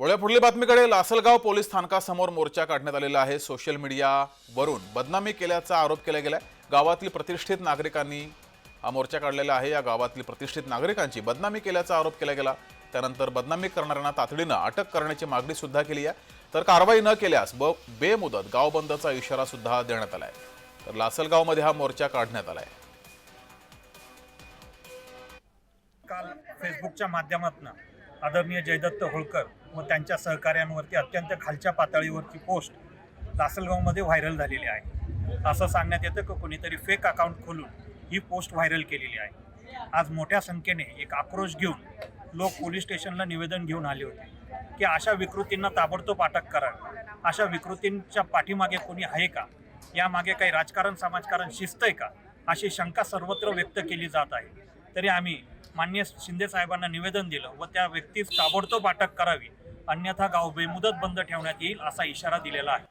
वळ्या पुढली बातमीकडे लासलगाव पोलीस स्थानकासमोर मोर्चा काढण्यात आलेला आहे. सोशल मीडियावरून बदनामी केल्याचा आरोप केला गेलाय. गावातील प्रतिष्ठित नागरिकांनी हा मोर्चा काढलेला आहे. या गावातील प्रतिष्ठित नागरिकांची बदनामी केल्याचा आरोप केला गेला. त्यानंतर बदनामी करणाऱ्यांना तातडीनं अटक करण्याची मागणी सुद्धा केली आहे. तर कारवाई न केल्यास ब बेमुदत गाव बंदचा इशारा सुद्धा देण्यात तर लासलगावमध्ये हा मोर्चा काढण्यात आला आहे काल फेसबुकच्या माध्यमातून आदरणीय जयदत्त होळकर व त्यांच्या सहकार्यांवरती अत्यंत खालच्या पातळीवरची पोस्ट लासलगावमध्ये व्हायरल झालेली आहे. असं सांगण्यात येतं की कोणीतरी फेक अकाउंट खोलून ही पोस्ट व्हायरल केलेली आहे. आज मोठ्या संख्येने एक आक्रोश घेऊन लोक पोलीस स्टेशनला निवेदन घेऊन आले होते की अशा विकृतींना ताबडतोब अटक करा. अशा विकृतींच्या पाठीमागे कोणी आहे का? यामागे काही राजकारण समाजकारण शिस्त आहे का? अशी शंका सर्वत्र व्यक्त केली जात आहे. तरी आम्ही मान्य शिंदे साहेबांना निवेदन दिलं व त्या व्यक्तीस ताबडतोब अटक करावी. अन्यथा गाव बेमुदत बंद ठेवण्यात येईल असा इशारा दिलेला आहे.